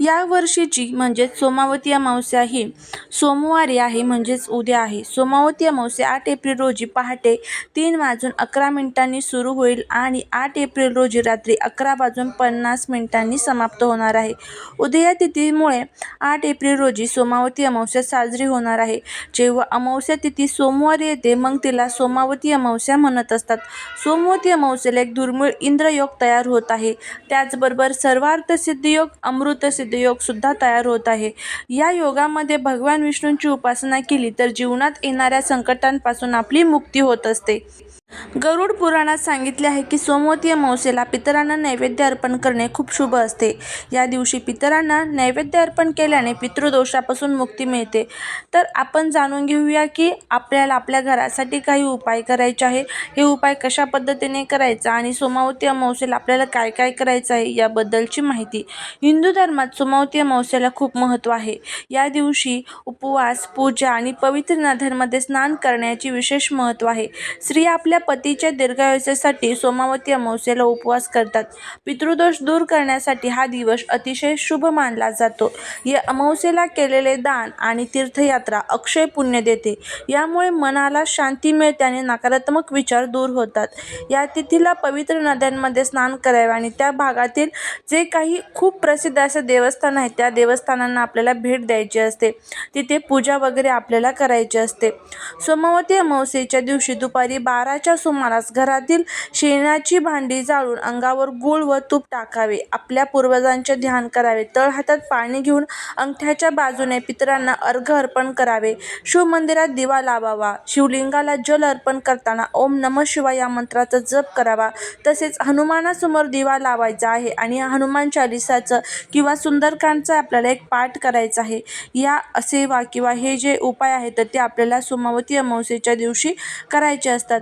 या वर्षीची म्हणजेच सोमावती अमावस्या ही सोमवारी आहे म्हणजेच उद्या आहे. सोमावती अमावस्या आठ एप्रिल रोजी पहाटे तीन वाजून अकरा मिनिटांनी सुरू होईल आणि आठ एप्रिल रोजी रात्री अकरा वाजून पन्नास मिनिटांनी समाप्त होणार आहे. उदया तिथीमुळे आठ एप्रिल रोजी सोमावती अमावस्या साजरी होणार आहे. जेव्हा अमावस्या तिथी सोमवारी येते मग तिला सोमावती अमावस्या म्हणत असतात. सोमवती अमावस्याला एक दुर्मिळ इंद्रयोग तयार होत आहे. त्याचबरोबर सर्वार्थ सिद्धियोग अमृत सिद्धयोग सुद्धा तयार होत आहे. या योगामध्ये भगवान विष्णूंची उपासना केली तर जीवनात येणाऱ्या संकटांपासून आपली मुक्ती होत असते. गरुड पुराणात सांगितले आहे की सोमवती मावसेला पितरांना नैवेद्य अर्पण करणे खूप शुभ असते. या दिवशी पितरांना नैवेद्य अर्पण केल्याने पितृदोषापासून मुक्ती मिळते. तर आपण जाणून घेऊया की आपल्याला आपल्या घरासाठी काही उपाय करायचे आहे. हे उपाय कशा पद्धतीने करायचा आणि सोमावती अमावस्येला आपल्याला काय काय करायचं आहे याबद्दलची माहिती हिंदू धर्मात सोमावती अमावस्येला खूप महत्त्व आहे. या दिवशी उपवास पूजा आणि पवित्र नद्यांमध्ये स्नान करण्याचे विशेष महत्त्व आहे. स्त्रिया आपल्या पतीच्या दीर्घायुष्यासाठी सोमावती अमावस्येला उपवास करतात. पितृदोष दूर करण्यासाठी हा दिवस अतिशय शुभ मानला जातो. या अमावस्येला केलेले दान आणि तीर्थयात्रा अक्षय पुण्य देते. यामुळे मनाला शांती मिळते आणि नकारात्मक विचार दूर होतात. या तिथीला पवित्र नद्यांमध्ये स्नान करावे आणि त्या भागातील जे काही खूप प्रसिद्ध असे देवस्थान आहेत त्या देवस्थानांना आपल्याला भेट द्यायची असते. तिथे पूजा वगैरे आपल्याला करायची असते. सोमावती अमावस्येच्या दिवशी दुपारी बाराच्या सुमारास घरातील शेणाची भांडी जाळून अंगावर गूळ व तूप टाकावे आपल्या पूर्वजांचे ध्यान करावे तळहातात पाणी घेऊन अंगठ्याच्या बाजूने पितरांना अर्घ अर्पण करावे शिवमंदिरात दिवा लावावा शिवलिंगाला जल अर्पण करताना ओम नम शिवाय या मंत्राचा जप करावा तसेच हनुमानासमोर दिवा लावायचा आहे आणि हनुमान चालिसाचं किंवा सुंदरकांडचा आपल्याला एक पाठ करायचा आहे. या सेवा किंवा हे जे उपाय आहेत तर ते आपल्याला सोमावती अमावस्येच्या दिवशी करायचे असतात.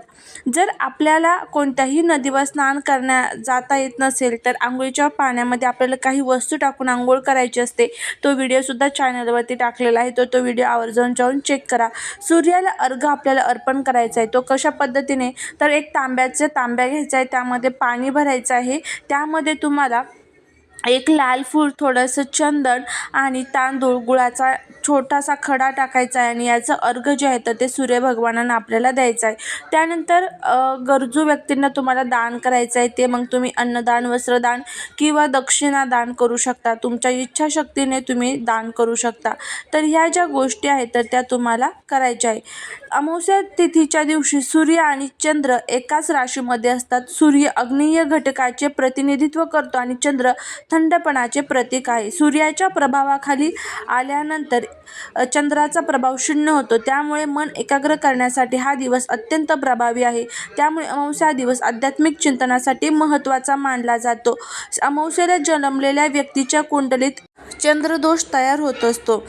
जर आपल्याला कोणत्याही नदीवर स्नान करण्या जाता येत नसेल तर आंघोळीच्या पाण्यामध्ये आपल्याला काही वस्तू टाकून आंघोळ करायची असते. तो व्हिडिओसुद्धा चॅनलवरती टाकलेला आहे. तो तो व्हिडिओ आवर्जून जाऊन चेक करा. सूर्याला अर्घ आपल्याला अर्पण करायचा आहे. तो कशा पद्धतीने? तर एक तांब्याचं तांब्या घ्यायचा आहे. त्यामध्ये पाणी भरायचं आहे. त्यामध्ये तुम्हाला एक लाल फूल थोडंसं चंदन आणि तांदूळ गुळाचा छोटासा खडा टाकायचा आहे आणि याचं अर्घ जे आहे तर ते सूर्यभगवानांना आपल्याला द्यायचं आहे. त्यानंतर गरजू व्यक्तींना तुम्हाला दान करायचं आहे. ते मग तुम्ही अन्नदान वस्त्रदान किंवा दक्षिणा दान करू शकता. तुमच्या इच्छाशक्तीने तुम्ही दान करू शकता. तर ह्या ज्या गोष्टी आहेत तर त्या तुम्हाला करायच्या आहे. अमावस्या तिथीच्या दिवशी सूर्य आणि चंद्र एकाच राशीमध्ये असतात. सूर्य अग्नीय घटकाचे प्रतिनिधित्व करतो आणि चंद्र थंडपणाचे प्रतीक आहे. सूर्याच्या प्रभावाखाली आल्यानंतर चंद्राचा प्रभाव शून्य होतो. त्यामुळे मन एकाग्र करण्यासाठी हा दिवस अत्यंत प्रभावी आहे. त्यामुळे अमावस्या दिवस आध्यात्मिक चिंतनासाठी महत्त्वाचा मानला जातो. अमावस्येला जन्मलेल्या व्यक्तीच्या कुंडलीत चंद्रदोष तयार होत असतो.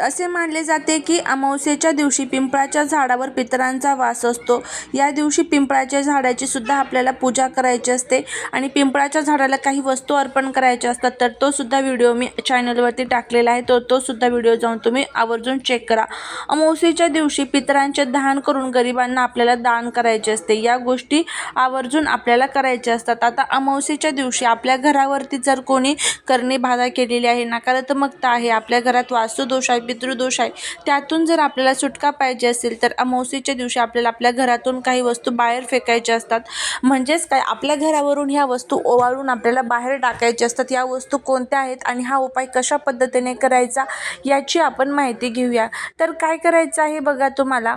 असे मानले जाते की अमावस्येच्या दिवशी पिंपळाच्या झाडावर पितरांचा वास असतो. या दिवशी पिंपळाच्या झाडाची सुद्धा आपल्याला पूजा करायची असते आणि पिंपळाच्या झाडाला काही वस्तू अर्पण करायच्या असतात तर तो सुद्धा व्हिडिओ मी चॅनलवरती टाकलेला आहे. तो तो सुद्धा व्हिडिओ जाऊन तुम्ही आवर्जून चेक करा. अमावस्येच्या दिवशी पितरांचे दान करून गरिबांना आपल्याला दान करायचे असते. या गोष्टी आवर्जून आपल्याला करायच्या असतात. आता अमावस्येच्या दिवशी आपल्या घरावरती जर कोणी करणी बाधा केलेली आहे ना नकारात्मकता आहे. आपल्या घरात वास्तुदोष आहे पितृदोष आहे. त्यातून जर आपल्याला सुटका पाहिजे असेल तर अमावस्येच्या दिवशी आपल्याला आपल्या घरातून काही वस्तू बाहेर फेकायच्या असतात. म्हणजेच काय? आपल्या घरावरून ह्या वस्तू ओवाळून आपल्याला बाहेर टाकायच्या असतात. या वस्तू कोणत्या आहेत आणि हा उपाय कशा पद्धतीने करायचा याची आपण माहिती घेऊया. तर काय करायचं आहे बघा तुम्हाला?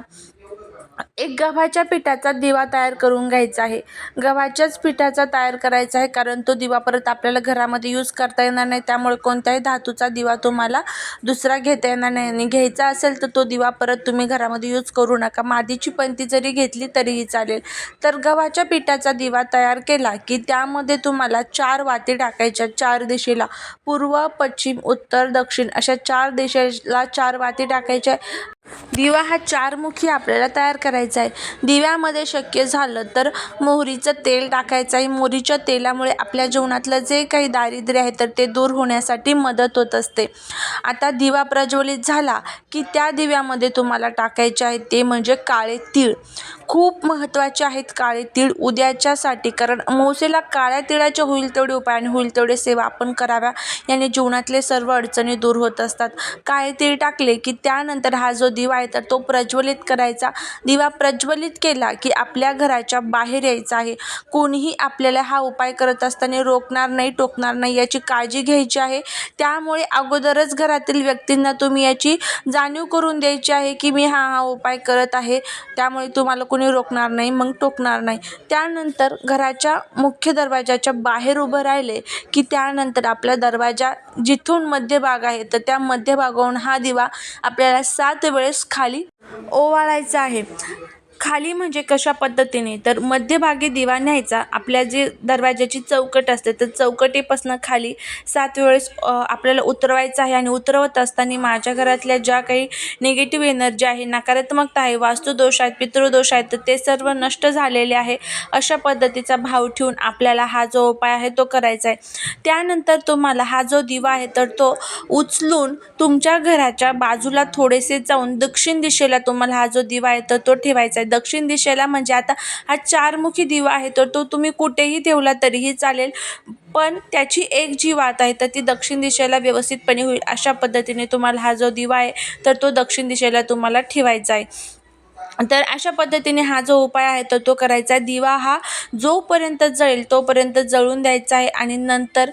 एक गव्हाच्या पिठाचा दिवा तयार करून घ्यायचा आहे. गव्हाच्याच पिठाचा तयार करायचा आहे कारण तो दिवा परत आपल्याला घरामध्ये यूज करता येणार नाही. त्यामुळे कोणत्याही धातूचा दिवा तुम्हाला दुसरा घेता येणार नाही. आणि घ्यायचा असेल तर तो दिवा परत तुम्ही घरामध्ये यूज करू नका. मादीची पंती जरी घेतली तरीही चालेल. तर गव्हाच्या पिठाचा दिवा तयार केला की त्यामध्ये तुम्हाला चार वाती टाकायच्या चार दिशेला. पूर्व पश्चिम उत्तर दक्षिण अशा चार दिशेला चार वाती टाकायच्या दिवा हा चारमुखी आपल्याला तयार करायचा आहे. दिव्यामध्ये शक्य झालं तर मोहरीचं तेल टाकायचं आहे. मोहरीच्या तेलामुळे आपल्या जीवनातलं जे काही दारिद्र्य आहे तर ते दूर होण्यासाठी मदत होत असते. आता दिवा प्रज्वलित झाला की त्या दिव्यामध्ये तुम्हाला टाकायचे आहे ते म्हणजे काळे तीळ. खूप महत्त्वाचे आहेत काळे तीळ उद्याच्यासाठी कारण अमावस्येला काळ्या तिळाच्या होईल तेवढे उपाय आणि होईल तेवढे सेवा आपण कराव्या. याने जीवनातले सर्व अडचणी दूर होत असतात. काळे तीळ टाकले की त्यानंतर हा जो दिवा आहे तर तो प्रज्वलित करायचा. दिवा प्रज्वलित केला की आपल्या घराच्या बाहेर यायचं आहे. कोणीही आपल्याला हा उपाय करत असताना रोखणार नाही टोकणार नाही याची काळजी घ्यायची आहे. त्यामुळे अगोदरच घरातील व्यक्तींना तुम्ही याची जाणीव करून द्यायची आहे की मी हा हा उपाय करत आहे. त्यामुळे तुम्हाला कोणी रोखणार नाही मग टोकणार नाही. त्यानंतर घराच्या मुख्य दरवाजाच्या बाहेर उभं राहिले की त्यानंतर आपला दरवाजा जिथून मध्यभाग आहे तर त्या मध्यभागाहून हा दिवा आपल्याला सात वेळेस खाली ओवाळायचा आहे खाली म्हणजे कशा पद्धतीने? तर मध्यभागी दिवा न्यायचा. आपल्या जे दरवाज्याची चौकट असते तर चौकटीपासून खाली सात वेळेस आपल्याला उतरवायचं आहे आणि उतरवत असताना माझ्या घरातल्या ज्या काही निगेटिव्ह एनर्जी आहे नकारात्मकता आहे वास्तुदोष आहेत पितृदोष आहेत तर ते सर्व नष्ट झालेले आहे. अशा पद्धतीचा भाव ठेवून आपल्याला हा जो उपाय आहे तो करायचा आहे. त्यानंतर तुम्हाला हा जो दिवा आहे तर तो उचलून तुमच्या घराच्या बाजूला थोडेसे जाऊन दक्षिण दिशेला तुम्हाला हा जो दिवा आहे तर तो ठेवायचा आहे. दक्षिण दिशेला म्हणजे आता हा चारमुखी दिवा आहे तर तो तुम्ही कुठेही ठेवला तरीही चालेल. पण त्याची एक जी वात आहे तर ती दक्षिण दिशेला व्यवस्थितपणे होईल अशा पद्धतीने तुम्हाला हा जो दिवा आहे तर तो दक्षिण दिशेला तुम्हाला ठेवायचा आहे. तर अशा पद्धतीने हा जो उपाय आहे तर तो करायचा. आहे दिवा हा जोपर्यंत जळेल तोपर्यंत जळून द्यायचा आहे आणि नंतर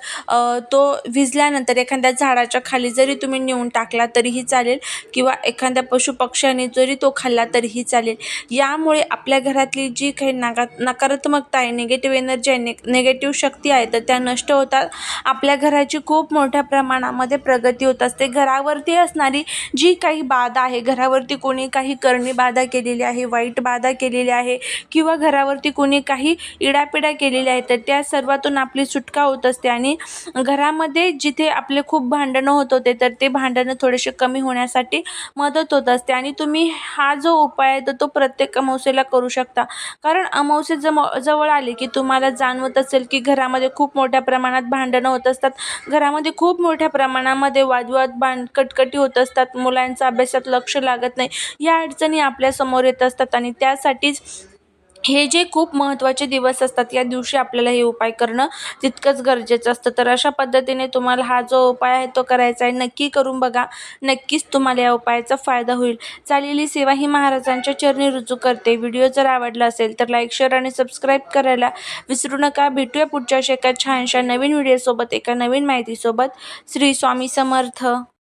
तो विझल्यानंतर एखाद्या झाडाच्या खाली जरी तुम्ही नेऊन टाकला तरीही चालेल किंवा एखाद्या पशुपक्ष्याने जरी तो खाल्ला तरीही चालेल. यामुळे आपल्या घरातली जी काही नागा नकारात्मकता आहे निगेटिव्ह एनर्जी आहे ने निगेटिव्ह शक्ती आहे तर त्या नष्ट होतात. आपल्या घराची खूप मोठ्या प्रमाणामध्ये प्रगती होत असते. घरावरती असणारी जी काही बाधा आहे घरावरती कोणी काही करणी बाधा केली केलेली आहे वाईट बाधा केलेली आहे किंवा घरावरती कोणी काही इडापिडा केलेल्या आहेत तर त्या सर्वातून आपली सुटका होत असते. आणि घरामध्ये जिथे आपले खूप भांडणं होत होते तर ते भांडणं थोडेसे कमी होण्यासाठी मदत होत असते. आणि तुम्ही हा जो उपाय आहे तर तो प्रत्येक अमावस्येला करू शकता. कारण अमावसे जम जवळ आली की तुम्हाला जाणवत असेल की घरामध्ये खूप मोठ्या प्रमाणात भांडणं होत असतात. घरामध्ये खूप मोठ्या प्रमाणामध्ये वादविवाद भांड कटकटी होत असतात. मुलांचा अभ्यासात लक्ष लागत नाही. या अडचणी आपल्यासमोर येत असतात आणि त्यासाठीच हे जे खूप महत्त्वाचे दिवस असतात या दिवशी आपल्याला हे उपाय करणं तितकंच गरजेचं असतं. तर अशा पद्धतीने तुम्हाला हा जो उपाय आहे तो करायचा आहे. नक्की करून बघा. नक्कीच तुम्हाला या उपायाचा फायदा होईल. चाललेली सेवा ही महाराजांच्या चरणी रुजू करते. व्हिडिओ जर आवडला असेल तर लाईक शेअर आणि सबस्क्राईब करायला विसरू नका. भेटूया पुढच्या अशा एका छानशा नवीन व्हिडिओसोबत एका नवीन माहितीसोबत. श्री स्वामी समर्थ.